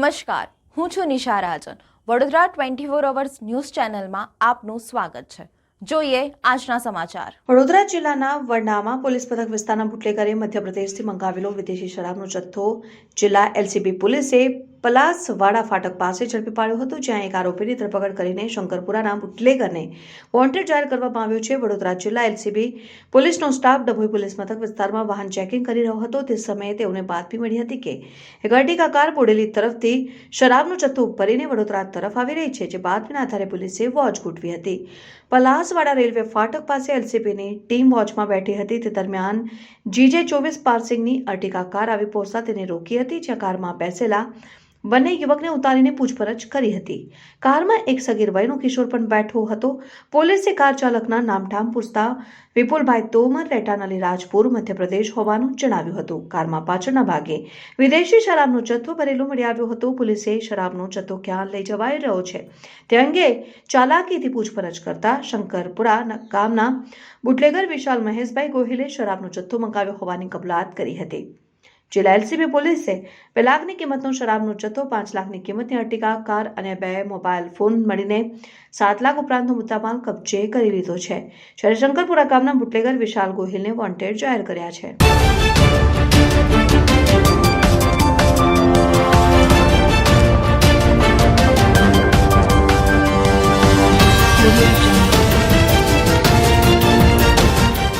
નમસ્કાર, હું છું Nisha Rajan. Vadodara twenty four hours news ચેનલમાં આપનું સ્વાગત છે. જોઈએ આજના સમાચાર. વડોદરા જિલ્લાના વરનામાં પોલીસ પથક વિસ્તારના બુટલેગરે મધ્યપ્રદેશથી મંગાવેલો વિદેશી શરાબનો જથ્થો જિલ્લા એલસીબી પોલીસે પલાસવાડા ફાટક પાસે ઝડપી પાડ્યો હતો, જ્યાં એક આરોપીની ધરપકડ કરીને શંકરપુરાના બુટલેગરને વોન્ટેડ જાહેર કરવામાં આવ્યો છે. વડોદરા જિલ્લા એલસીબી પોલીસનો સ્ટાફ ડભોઈ પોલીસ મથક વિસ્તારમાં વાહન ચેકિંગ કરી રહ્યો હતો. તે સમયે તેઓને બાતમી મળી હતી કે એક અર્ટિકા કાર બોડેલી તરફથી શરાબનો જથ્થો ભરીને વડોદરા તરફ આવી રહી છે, જે બાતમીના આધારે પોલીસે વોચ ગોઠવી હતી. પલાસવાડા રેલવે ફાટક પાસે એલસીબીની ટીમ વોચમાં બેઠી હતી. તે દરમિયાન જીજે ચોવીસ પાર્સિંગની અર્ટિકા કાર આવી પહોંચતા તેને રોકી હતી, જ્યાં કારમાં બેસેલા બંને યુવકને ઉતારીને પૂછપરછ કરી હતી. કારમાં એક સગીર વયનો કિશોર પણ બેઠો હતો. પોલીસે કાર ચાલકના નામઠામ પૂછતા વિપુલભાઈ તોમર રેટાનાલી રાજપુર, મધ્યપ્રદેશ હોવાનું જણાવ્યું હતું. કારમાં પાછળના ભાગે વિદેશી શરાબનો જથ્થો ભરેલો મળી આવ્યો હતો. પોલીસે શરાબનો જથ્થો ક્યાં લઈ જવાઈ રહ્યો છે તે અંગે ચાલાકીથી પૂછપરછ કરતા શંકરપુરા ગામના બુટલેગર વિશાલ મહેશભાઈ ગોહિલે શરાબનો જથ્થો મંગાવ્યો હોવાની કબૂલાત કરી હતી. જિલ્લા એલસીબી પોલીસે બે લાખની કિંમતનો શરાબનો જથ્થો, પાંચ લાખની કિંમતની અર્ટિકા કાર અને બે મોબાઈલ ફોન મળીને સાત લાખ ઉપરાંતનો મુદ્દામાલ કબજે કરી લીધો છે. જ્યારે શંકરપુરા ગામના બુટલેગર વિશાલ ગોહિલને વોન્ટેડ જાહેર કર્યા છે.